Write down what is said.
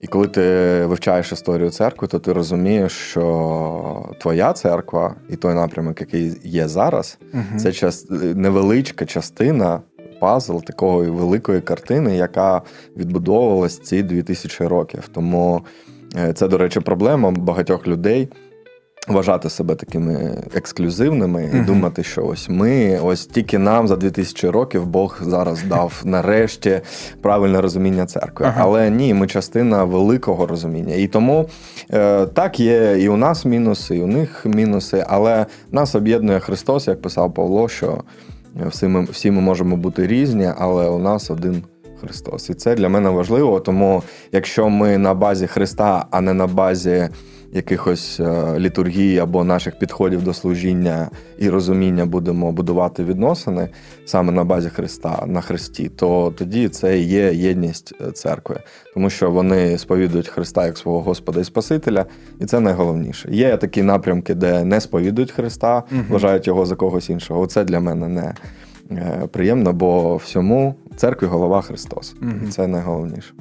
І коли ти вивчаєш історію церкви, то ти розумієш, що твоя церква і той напрямок, який є зараз, угу. це час... невеличка частина, пазл такої великої картини, яка відбудовувалась ці 2000 років. Тому е, це, до речі, проблема багатьох людей. Вважати себе такими ексклюзивними і думати, що ось ми, ось тільки нам за 2000 років Бог зараз дав нарешті правильне розуміння церкви. Ага. Але ні, ми частина великого розуміння. І тому е, так є і у нас мінуси, і у них мінуси, але нас об'єднує Христос, як писав Павло, що всі ми, всі ми можемо бути різні, але у нас один Христос. І це для мене важливо. Тому якщо ми на базі Христа, а не на базі якихось е, літургій або наших підходів до служіння і розуміння будемо будувати відносини саме на базі Христа, на Христі, то тоді це і є єдність е, церкви, тому що вони сповідують Христа як свого Господа і Спасителя, і це найголовніше. Є такі напрямки, де не сповідують Христа, Мгм. вважають його за когось іншого. Це для мене не е, приємно, бо всьому церкві голова Христос. І це найголовніше.